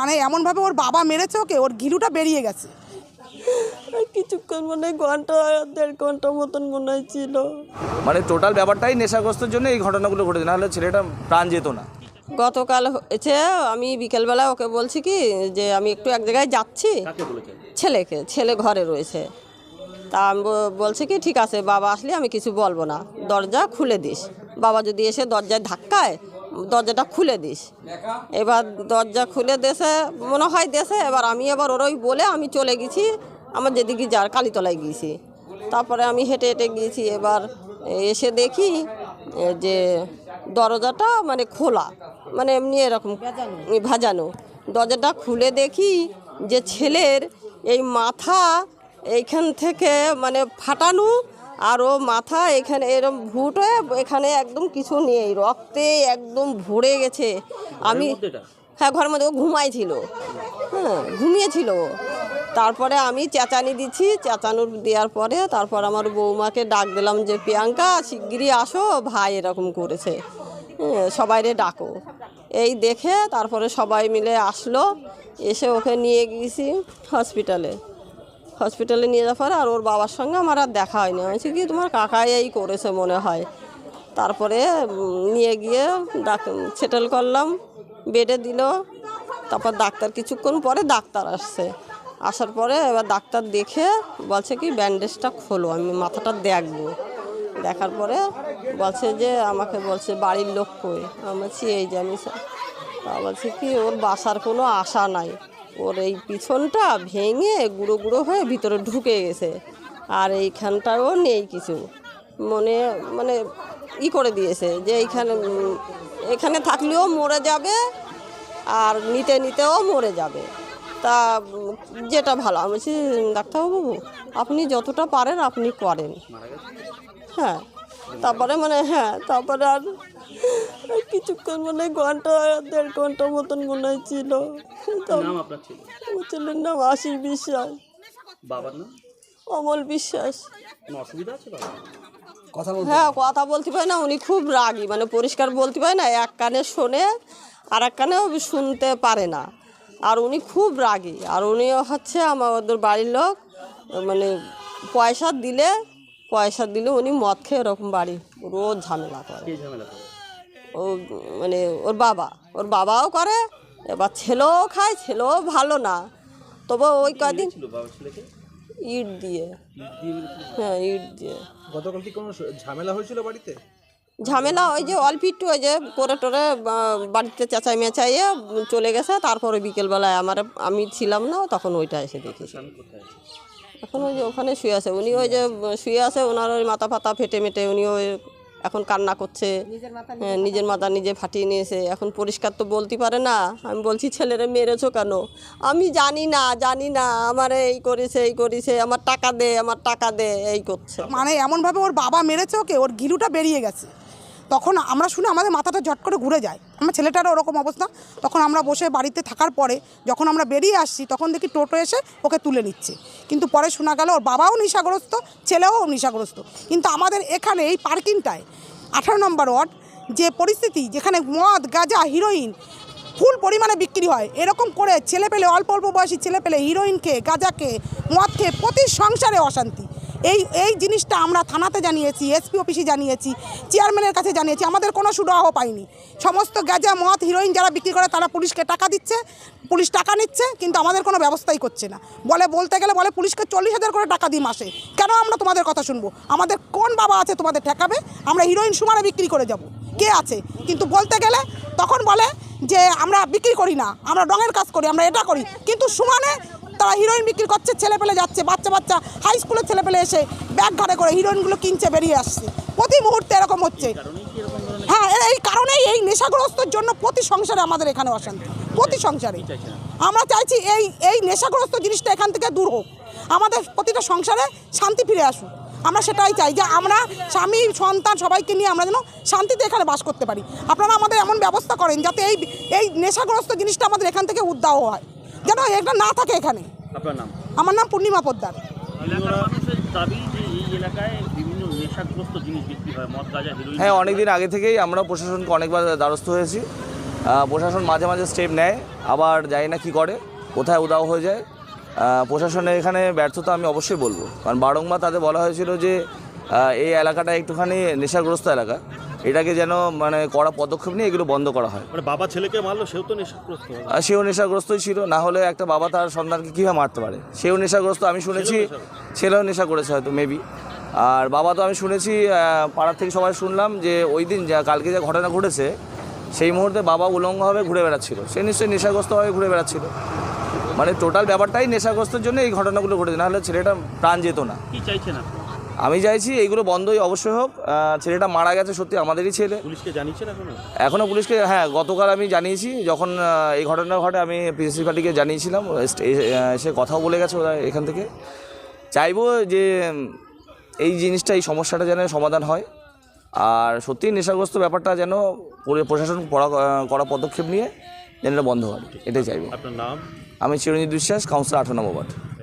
মানে এমনভাবে ওর বাবা মেরেছে ওকে ওর গিলুটা বেরিয়ে গেছে। কিছুক্ষণ মনে হয় ঘণ্টা দেড় ঘণ্টা মতন মনে হয়েছিল মানে টোটাল ব্যাপারটাই নেশাগ্রস্তের জন্য এই ঘটনাগুলো ঘটেছে নাহলে ছেলেটা প্রাণ যেত না। গতকাল হয়েছে আমি বিকেলবেলা ওকে বলছি কি যে আমি একটু এক জায়গায় যাচ্ছি। ছেলেকে ছেলে ঘরে রয়েছে। তা আমি ব- বলছি কি ঠিক আছে বাবা আসলে আমি কিছু বলব না। দরজা খুলে দিস। বাবা যদি এসে দরজায় ধাক্কায় দরজাটা খুলে দিস। এবার দরজা খুলে দেশে মনে হয় দেশে এবার আমি এবার ওরই বলে আমি চলে গেছি আমার যেদিকে যার কালীতলায় গিয়েছি তারপরে আমি হেঁটে হেঁটে গিয়েছি এবার এসে দেখি যে দরজাটা মানে খোলা মানে এমনি এরকম ভাজানো। দরজাটা খুলে দেখি যে ছেলের এই মাথা এইখান থেকে মানে ফাটানো আর ও মাথা এখানে এরকম ভুট হয়ে এখানে একদম কিছু নেই। রক্তে একদম ভরে গেছে। আমি হ্যাঁ ঘরের মধ্যে ও ঘুমাইছিল। হ্যাঁ ঘুমিয়েছিল ও। তারপরে আমি চেঁচানি দিচ্ছি। চেঁচানোর দেওয়ার পরে তারপর আমার বৌমাকে ডাক দিলাম যে প্রিয়াঙ্কা শিগগিরই আসো ভাই এরকম করেছে। হ্যাঁ সবাইরে ডাকো। এই দেখে তারপরে সবাই মিলে আসলো। এসে ওকে নিয়ে গিয়েছি হসপিটালে। হসপিটালে নিয়ে যাওয়ার পরে আর ওর বাবার সঙ্গে আমার আর দেখা হয়নি। আমি কি তোমার কাকাই এই করেছে মনে হয়? তারপরে নিয়ে গিয়ে ডাক, সেটেল করলাম, বেডে দিল, তারপর ডাক্তার কিছুক্ষণ পরে ডাক্তার আসছে। আসার পরে এবার ডাক্তার দেখে বলছে কি, ব্যান্ডেজটা খোলো, আমি মাথাটা দেখব। দেখার পরে বলছে যে, আমাকে বলছে, বাড়ির লোক কই? আমি এই আমি স্যার তা বলছে কি, ওর বাসার কোনো আশা নাই। ওর এই পিছনটা ভেঙে গুঁড়ো গুঁড়ো হয়ে ভিতরে ঢুকে গেছে। আর এইখানটাও নেই কিছু। মনে মানে ই করে দিয়েছে যে এইখানে, এখানে থাকলেও মরে যাবে আর নিতে নিতেও মরে যাবে। তা যেটা ভালো, আমি বলছি, ডাক্তারবাবু, আপনি যতটা পারেন আপনি করেন। হ্যাঁ। তারপরে মানে হ্যাঁ তারপরে আর কিছুক্ষণ মানে ঘণ্টা দেড় ঘণ্টা মতন মনে হয়েছিল নাম আপনার ছিল? আমার ছেলের নাম আশিস বিশ্বাস। বাবার নাম? অমল বিশ্বাস। অসুবিধা আছে হ্যাঁ কথা বলতে পারে না উনি খুব রাগী মানে পরিষ্কার বলতে পারে না এক কানে শোনে আর এক কানেও শুনতে পারে না। আর উনি খুব রাগী আর উনিও হচ্ছে আমাদের বাড়ির লোক মানে পয়সা দিলে পয়সা দিলে উনি মদ খেয়ে ওরকম বাড়ি রোজ ঝামেলা করে। কে ঝামেলা করে? ও মানে ওর বাবা ওর বাবাও করে এবার ছেলেও খায় ছেলেও ভালো না। তবে ওই কদিন ইট দিয়ে। ইট দিয়ে মেরেছিল? হ্যাঁ ইট দিয়ে। গতকাল কি কোনো ঝামেলা হয়েছিল বাড়িতে? ঝামেলা ওই যে অল্প একটু ওই যে পরে টোরে বাড়িতে চেঁচাই মেঁচাইয়ে চলে গেছে তারপরে বিকেলবেলায় আমার আমি ছিলাম না তখন ওইটা এসে দেখেছি। এখন ওই যে ওখানে শুয়ে আছে। উনি ওই যে শুয়ে আছে ওনার ওই মাথা ফাতা ফেটে মেটে উনি ওই এখন কান্না করছে। হ্যাঁ, নিজের মাথা নিজে ফাটিয়ে নিয়েছে। এখন পরিষ্কার তো বলতে পারে না। আমি বলছি ছেলেরে মেরেছো কেন? আমি জানি না জানি না। আমার এই করেছে এই করেছে। আমার টাকা দে আমার টাকা দে এই করছে। মানে এমনভাবে ওর বাবা মেরেছে ওকে ওর গিলুটা বেরিয়ে গেছে। তখন আমরা শুনে আমাদের মাথাটা জট করে ঘুরে যায়। আমার ছেলেটারও ওরকম অবস্থা। তখন আমরা বসে বাড়িতে থাকার পরে যখন আমরা বেরিয়ে আসছি, তখন দেখি টোটো এসে ওকে তুলে নিচ্ছে। কিন্তু পরে শোনা গেল ওর বাবাও নেশাগ্রস্ত, ছেলেও নেশাগ্রস্ত। কিন্তু আমাদের এখানে এই পার্কিংটায় আঠারো নম্বর ওয়ার্ড যে পরিস্থিতি, যেখানে মদ, গাঁজা হিরোইন ফুল পরিমাণে বিক্রি হয়, এরকম করে ছেলে পেলে, অল্প অল্প বয়সী ছেলে পেলে হিরোইন খেয়ে, গাঁজা খেয়ে, মদ খেয়ে প্রতি সংসারে অশান্তি। এই এই জিনিসটা আমরা থানাতে জানিয়েছি, এসপি অফিসে জানিয়েছি, চেয়ারম্যানের কাছে জানিয়েছি, আমাদের কোনো সুরাহ পাইনি সমস্ত গাঁজা মদ, হিরোইন যারা বিক্রি করে তারা পুলিশকে টাকা দিচ্ছে, পুলিশ টাকা নিচ্ছে, কিন্তু আমাদের কোনো ব্যবস্থাই করছে না। বলে, বলতে গেলে বলে, পুলিশকে চল্লিশ হাজার করে টাকা দিই মাসে। কেন আমরা তোমাদের কথা শুনব? আমাদের কোন বাবা আছে তোমাদের ঠেকাবে? আমরা হিরোইন সুমানে বিক্রি করে যাব। কে আছে? কিন্তু বলতে গেলে, তখন বলে যে, আমরা বিক্রি করি না, আমরা রঙের কাজ করি, আমরা এটা করি। কিন্তু সুমানে তারা হিরোইন বিক্রি করছে ছেলে পেলে যাচ্ছে বাচ্চা বাচ্চা হাই স্কুলের ছেলে পেলে এসে ব্যাগ ঘাড়ে করে হিরোইনগুলো কিনছে বেরিয়ে আসছে। প্রতি মুহূর্তে এরকম হচ্ছে। হ্যাঁ এই কারণেই এই নেশাগ্রস্তর জন্য প্রতি সংসারে আমাদের এখানে অশান্তি। প্রতি সংসারে। আমরা চাইছি এই এই নেশাগ্রস্ত জিনিসটা এখান থেকে দূর হোক। আমাদের প্রতিটা সংসারে শান্তি ফিরে আসুক। আমরা সেটাই চাই যে আমরা স্বামী সন্তান সবাইকে নিয়ে আমরা যেন শান্তিতে এখানে বাস করতে পারি। আপনারা আমাদের এমন ব্যবস্থা করেন যাতে এই এই নেশাগ্রস্ত জিনিসটা আমাদের এখান থেকে উদ্ধার হয়। যেন এটা না থাকে এখানে। আপনার নাম? আমার নাম পূর্ণিমা পোদ্দার। হয় মদ গাঁজা হিরোইন। হ্যাঁ অনেক দিন আগে থেকেই আমরা প্রশাসনকে অনেকবার দ্বারস্থ হয়েছি। প্রশাসন মাঝে মাঝে স্টেপ নেয় আবার জানি না কী করে কোথায় উদাও হয়ে যায়। প্রশাসনের এখানে ব্যর্থতা আমি অবশ্যই বলব। কারণ বারংবার তাদের বলা হয়েছিল যে এই এলাকাটা একটুখানি নেশাগ্রস্ত এলাকা। এটাকে যেন মানে কড়া পদক্ষেপ নিয়ে এগুলো বন্ধ করা হয়। মানে বাবা ছেলেকে মারলো সেও তো নেশাগ্রস্ত আর সেও নেশাগ্রস্তই ছিল না হলে একটা বাবা তার সন্তানকে কীভাবে মারতে পারে? সেও নেশাগ্রস্ত আমি শুনেছি ছেলেও নেশা করেছে হয়তো মেবি আর বাবা তো আমি শুনেছি পাড়ার থেকে সবাই শুনলাম যে ওই দিন যা কালকে যা ঘটনা ঘটেছে সেই মুহূর্তে বাবা উলঙ্গভাবে ঘুরে বেড়াচ্ছিল। সে নিশ্চয়ই নেশাগ্রস্তভাবে ঘুরে বেড়াচ্ছিল। মানে টোটাল ব্যাপারটাই নেশাগ্রস্তের জন্য এই ঘটনাগুলো ঘটেছে নাহলে ছেলেটা প্রাণ যেত না। কি চাইছেন আপনি? আমি চাইছি এইগুলো বন্ধই অবশ্যই হোক ছেলেটা মারা গেছে সত্যি আমাদেরই ছেলে। পুলিশকে জানিয়েছেন এখনও? এখনও পুলিশকে হ্যাঁ গতকাল আমি জানিয়েছি যখন এই ঘটনা ঘটে আমি প্রিন্সিপালটিকে জানিয়েছিলাম এস- এ- আহ, এসে কথাও বলে গেছে ওরা এখান থেকে। চাইব যে এই জিনিসটা এই সমস্যাটা যেন সমাধান হয় আর সত্যি নেশাগ্রস্ত ব্যাপারটা যেন প্রশাসন কড়া করা পদক্ষেপ নিয়ে যেন বন্ধ হয় এটাই চাইব। আপনার নাম? আমি চিরঞ্জিত বিশ্বাস কাউন্সিলর আঠারো নম্বর ওয়ার্ড।